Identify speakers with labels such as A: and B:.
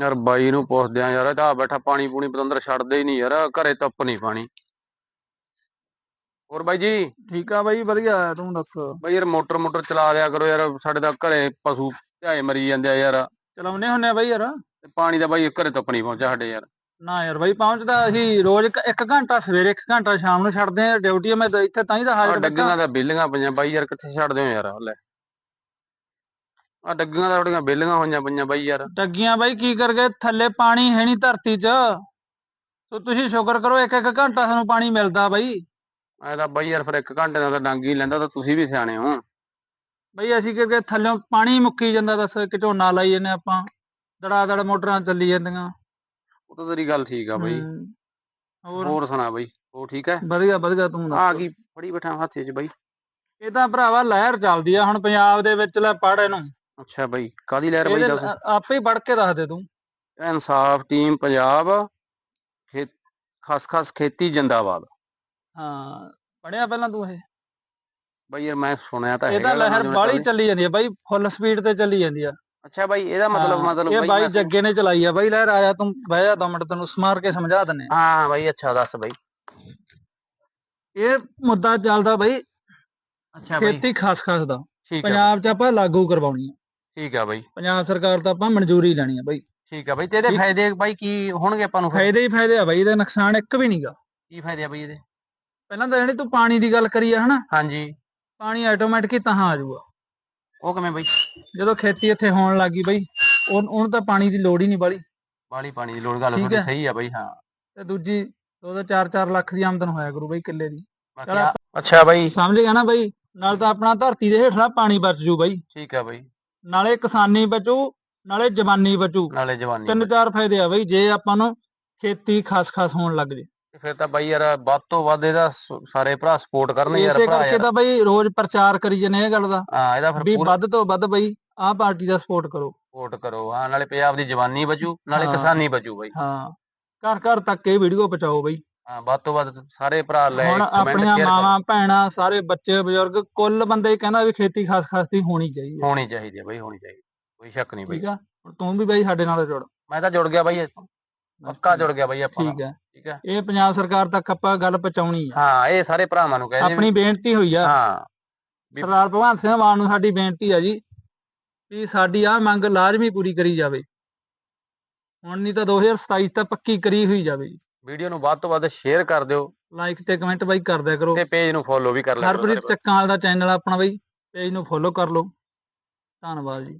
A: ਯਾਰ ਬਾਈ ਨੂੰ ਪੁੱਛਦੇ ਆ ਯਾਰ ਇਹਦਾ ਬੈਠਾ ਪਾਣੀ ਪੂਣੀ ਪਤੰਦਰ ਛੱਡਦੇ ਹੀ ਨਹੀਂ ਯਾਰ ਘਰੇ ਧੁੱਪ ਨਹੀਂ ਪਾਣੀ। ਹੋਰ ਬਾਈ ਜੀ?
B: ਠੀਕ ਆ ਬਾਈ ਵਧੀਆ ਤੂੰ ਦੱਸ?
A: ਬਾਈ ਯਾਰ ਮੋਟਰ ਮੋਟਰ ਚਲਾ ਦਿਆ ਕਰੋ ਯਾਰ ਸਾਡੇ ਤਾਂ ਘਰੇ ਪਸ਼ੂ ਝਾਏ ਮਰੀ ਜਾਂਦੇ ਆ ਯਾਰ।
B: ਚਲਾਉਨੇ ਹੁੰਨੇ ਆ ਬਾਈ ਯਾਰ?
A: ਤੇ ਪਾਣੀ ਦਾ ਬਾਈ ਘਰੇ ਧੁੱਪ ਨਹੀਂ ਪਹੁੰਚਿਆ ਸਾਡੇ ਯਾਰ।
B: ਨਾ ਯਾਰ ਬਾਈ ਪਹੁੰਚਦਾ ਅਸੀਂ ਰੋਜ਼ ਇੱਕ- ਇੱਕ ਘੰਟਾ ਸਵੇਰੇ ਇੱਕ ਘੰਟਾ ਸ਼ਾਮ ਨੂੰ ਛੱਡਦੇ ਆ ਡਿਊਟੀ ਮੈਂ ਤਾਂ ਇੱਥੇ ਤਾਂ ਹੀ ਤਾਂ ਹਾਜ਼ਰ ਬੈਠਾ।
A: ਦਾ ਬੇਲੀਆਂ ਪਈਆਂ ਬਾਈ ਯਾਰ ਕਿੱਥੇ ਛੱਡਦੇ ਹੋ ਯਾਰ ਲੈ ਆ ਡੱਗੀਆਂ ਦਾ ਥੋੜੀਆਂ ਬੇਲੀਆਂ ਹੋਈਆਂ ਪਈਆਂ ਬਾਈ ਯਾਰ।
B: ਡੱਗੀਆਂ ਬਾਈ ਕੀ ਕਰ ਗਏ ਥੱਲੇ ਪਾਣੀ ਹੈ ਨਹੀਂ ਧਰਤੀ 'ਚ। ਸੋ ਤੁਸੀਂ ਸ਼ੁਕਰ ਕਰੋ ਇੱਕ ਇੱਕ ਘੰਟਾ ਸਾਨੂੰ ਪਾਣੀ ਮਿਲਦਾ ਬਾਈ।
A: ਐ ਤਾਂ ਬਾਈ ਯਾਰ ਫਿਰ ਇੱਕ ਘੰਟੇ ਦਾ ਤਾਂ ਡੰਗ ਹੀ ਲੈਂਦਾ ਤਾਂ ਤੁਸੀਂ ਵੀ ਸਿਆਣੇ ਹੋ।
B: ਬਈ ਅਸੀਂ ਕਿ ਥੱਲਿਓਂ ਪਾਣੀ ਮੁੱਕੀ ਜਾਂਦਾ ਦੱਸ ਕਿ ਝੋਨਾ ਲਾਈ ਜੰਨੇ ਆਪਾਂ। ਦੜਾ ਦੜ ਮੋਟਰਾਂ ਚੱਲੀ ਜਾਂਦੀਆਂ।
A: ਉਹ ਤਾਂ ਤੇਰੀ ਗੱਲ ਠੀਕ ਆ ਬਾਈ।
B: ਹਮ, ਹੋਰ?
A: ਹੋਰ ਸੁਣਾ ਬਾਈ ਉਹ ਠੀਕ ਹੈ
B: ਵਧੀਆ ਵਧੀਆ ਤੂੰ
A: ਆ ਕੀ ਫੜੀ ਬੈਠਾ ਹੱਥ 'ਚ ਬਾਈ।
B: ਇਹ ਤਾਂ ਭਰਾਵਾ ਲਹਿਰ ਚੱਲਦੀ ਆ ਹੁਣ ਪੰਜਾਬ ਦੇ ਵਿੱਚ ਲੈ ਪੜ ਇਹਨੂੰ।
A: ਅੱਛਾ ਬਾਈ ਕਾਦੀ ਲਹਿਰ ਬਾਈ
B: ਇਹਦੇ
A: ਦੱਸ?
B: ਆ- ਆਪੇ ਹੀ ਵੜ ਕੇ ਦੱਸ ਦੇ ਤੂੰ।
A: ਇਨਸਾਫ ਟੀਮ ਪੰਜਾਬ ਖੇ ਖਸ ਖਸ ਖੇਤੀ ਜਿੰਦਾਬਾਦ।
B: ਹਾਂ ਪੜਿਆ ਪਹਿਲਾਂ ਤੂੰ ਇਹ?
A: ਬਾਈ ਯਾਰ ਮੈਂ ਸੁਣਿਆ ਤਾਂ
B: ਇਹ ਤਾਂ
A: ਹੈਗਾ
B: ਲਹਿਰ
A: ਚੱਲਦੀ।
B: ਚੱਲੀ ਜਾਂਦੀ ਆ ਬਾਈ ਫੁੱਲ ਸਪੀਡ ਤੇ ਚੱਲੀ ਜਾਂਦੀ ਆ।
A: ਅੱਛਾ ਬਾਈ ਇਹਦਾ ਮਤਲਬ
B: ਹਾਂ,
A: ਮਤਲਬ
B: ਇਹ
A: ਬਾਈ
B: ਬਾਈ
A: ਮੈਂ ਸੁਣ-
B: ਜੱਗੇ ਨੇ ਚਲਾਈ ਆ। ਬਾਈ ਲਹਿਰ ਆਇਆ ਤੂੰ ਬਹਿ ਜਾ ਦੋ ਮਿੰਟ ਤੈਨੂੰ ਸਮਾਰ ਕੇ ਸਮਝਾ ਦਿੰਨੇ ਆ।
A: ਹਾਂ ਬਾਈ ਅੱਛਾ ਦੱਸ ਬਾਈ।
B: ਇਹ ਮੁੱਦਾ ਚੱਲਦਾ ਬਾਈ
A: ਅੱਛਾ ਬਾਈ।
B: ਖੇਤੀ ਖਾਸ ਖਾਸ ਦਾ।
A: ਠੀਕ
B: ਪੰਜਾਬ 'ਚ ਆਪਾਂ ਲਾਗੂ ਕਰਵਾਉਣੀ ਆ।
A: ਠੀਕ ਆ ਬਾਈ।
B: ਪੰਜਾਬ ਸਰਕਾਰ ਤੋਂ ਆਪਾਂ ਮਨਜ਼ੂਰੀ ਲੈਣੀ ਆ ਬਾਈ।
A: ਠੀਕ ਆ ਬਾਈ ਤੇ ਇਹਦੇ ਫਾਇਦੇ ਬਾਈ ਕੀ ਹੋਣਗੇ ਆਪਾਂ ਨੂੰ?
B: ਫਾਇਦੇ ਹੀ ਫਾਇਦੇ ਆ ਬਾਈ ਇਹਦਾ ਨੁਕਸਾਨ ਇੱਕ ਵੀ ਨਹੀਂਗਾ
A: ਕੀ ਫਾਇਦੇ ਆ ਬਾਈ ਇਹਦੇ?
B: ਪਹਿਲਾਂ ਤਾਂ ਜਿਹੜੀ ਤੂੰ ਪਾਣੀ ਦੀ ਗੱਲ ਕਰੀ ਆ ਹਨਾ?
A: ਹਾਂਜੀ।
B: ਪਾਣੀ ਆਟੋਮੈਟਿਕ ਹੀ ਤਾਂ ਆ ਜਾਊਗਾ।
A: ਉਹ ਕਿਵੇਂ ਬਾਈ?
B: ਜਦੋਂ ਖੇਤੀ ਇੱਥੇ ਹੋਣ ਲੱਗੀ ਬਾਈ ਉਹ ਉਹਨੂੰ ਤਾਂ ਪਾਣੀ ਦੀ ਲੋੜ ਹੀ ਨਹੀਂ ਬਾਲੀ।
A: ਬਾਲੀ ਪਾਣੀ ਦੀ ਲੋੜ ਗੱਲ ਤੁਹਾਡੀ। ਸਹੀ ਆ ਬਾਈ ਹਾਂ।
B: ਤੇ ਦੂਜੀ ਦੋ ਦੋ 4-4 ਲੱਖ ਦੀ ਆਮਦਨ ਹੋਇਆ ਕਰੂ ਬਾਈ ਕਿੱਲੇ ਦੀ।
A: ਅੱਛਾ ਬਾਈ।
B: ਸਮਝ ਗਿਆ ਨਾ ਬਾਈ? ਨਾਲ ਤਾਂ ਆਪਣਾ ਧਰਤੀ ਦੇ ਹੇਠਲਾ ਪਾਣੀ ਬਚ ਜੂ ਬਾਈ।
A: ਠੀਕ ਆ ਬਾਈ।
B: ਨਾਲੇ ਕਿਸਾਨੀ ਬਚੂ ਨਾਲੇ ਜਵਾਨੀ ਬਚੂ।
A: ਨਾਲੇ ਜਵਾਨੀ
B: ਤਿੰਨ ਚਾਰ ਫਾਇਦੇ ਆ ਬਾਈ ਜੇ ਆਪਾਂ ਨੂੰ ਖੇਤੀ ਖਾਸ ਖਾਸ ਹੋਣ ਲੱਗ ਜੇ।
A: ਫਿਰ ਤਾਂ ਬਾਈ ਯਾਰ ਵੱਧ ਤੋਂ ਵੱਧ ਇਹਦਾ ਸਾਰੇ ਭਰਾ ਸਪੋਰਟ ਕਰਨ ਯਾਰ ਭਰਾ
B: ਕਰਕੇ ਤਾਂ ਬਾਈ ਰੋਜ਼ ਪ੍ਰਚਾਰ ਕਰੀ ਜਨੇ ਇਹ ਗੱਲ ਦਾ।
A: ਹਾਂ ਇਹਦਾ
B: ਵੀ
A: ਫਿਰ ਪੂਰਾ
B: ਵੱਧ ਤੋਂ ਵੱਧ ਬਾਈ ਆਹ ਪਾਰਟੀ ਦਾ ਸਪੋਰਟ ਕਰੋ।
A: ਸਪੋਰਟ ਕਰੋ ਹਾਂ ਨਾਲੇ ਪੰਜਾਬ ਦੀ ਜਵਾਨੀ ਬਚੂ ਨਾਲੇ। ਕਿਸਾਨੀ ਬਚੂ ਬਾਈ।
B: ਹਾਂ। ਘਰ ਘਰ ਤੱਕ ਇਹ ਵੀਡੀਓ ਪਹੁੰਚਾਓ ਬਾਈ।
A: ਹਾਂ ਵੱਧ ਤੋਂ ਵੱਧ ਸਾਰੇ ਭਰਾ ਲੈ
B: ਹੁਣ
A: ਕਮੈਂਟ
B: ਆਪਣੀਆਂ
A: ਸ਼ੇਅਰ
B: ਮਾਵਾਂ ਭੈਣਾਂ ਸਾਰੇ ਬੱਚੇ ਬਜ਼ੁਰਗ ਕੁੱਲ ਬੰਦੇ ਹੀ ਕਹਿੰਦਾ ਵੀ ਖੇਤੀ ਖਾਸ ਖਾਸ ਦੀ ਹੋਣੀ ਚਾਹੀਦੀ ਹੈ।
A: ਹੋਣੀ ਚਾਹੀਦੀ ਹੈ ਬਾਈ ਹੋਣੀ ਚਾਹੀਦੀ ਕੋਈ ਸ਼ੱਕ ਨਹੀਂ ਬਾਈ।
B: ਠੀਕ ਆ? ਹੁਣ ਤੂੰ ਵੀ ਬਾਈ ਸਾਡੇ ਨਾਲ ਜੁੜ।
A: ਮੈਂ ਤਾਂ ਜੁੜ ਗਿਆ ਬਾਈ ਤੋਂ। ਪੱਕਾ ਜੁੜ ਗਿਆ ਬਾਈ ਆਪਾਂ
B: ਠੀਕ ਹੈ।
A: ਠੀਕ ਹੈ?
B: ਇਹ ਪੰਜਾਬ ਸਰਕਾਰ ਤੱਕ ਆਪਾਂ ਗੱਲ ਪਹੁੰਚਾਉਣੀ ਆ।
A: ਹਾਂ ਇਹ ਸਾਰੇ ਭਰਾਵਾਂ ਨੂੰ ਕਹਿੰਦੇ
B: ਆਪਣੀ ਬੇਨਤੀ ਹੋਈ ਆ।
A: ਹਾਂ। ਵੀ-
B: ਸਰਦਾਰ ਭਗਵੰਤ ਸਿੰਘ ਮਾਨ ਨੂੰ ਸਾਡੀ ਬੇਨਤੀ ਆ ਜੀ ਵੀ ਸਾਡੀ ਆਹ ਮੰਗ ਲਾਜ਼ਮੀ ਪੂਰੀ ਕਰੀ ਜਾਵੇ। ਹੁਣ ਨਹੀਂ ਤਾਂ 2027 ਤੱਕ ਪੱਕੀ ਕਰੀ ਹੋਈ ਜਾਵੇ ਜੀ।
A: ਵੀਡੀਓ ਨੂੰ ਵੱਧ ਤੋਂ ਵੱਧ ਸ਼ੇਅਰ ਕਰ ਦਿਓ।
B: ਲਾਈਕ ਤੇ ਕਮੈਂਟ ਬਾਈ ਕਰ ਦਿਆ ਕਰੋ।
A: ਤੇ ਪੇਜ ਨੂੰ ਫੋਲੋ ਵੀ ਕਰ ਲਿਆ ਕਰੋ
B: ਹਰਪ੍ਰੀਤ ਚੱਕਾਂ ਵਾਲਾ ਦਾ ਚੈਨਲ ਆਪਣਾ ਬਾਈ। ਪੇਜ ਨੂੰ ਫੋਲੋ ਕਰ ਲਓ। ਧੰਨਵਾਦ ਜੀ।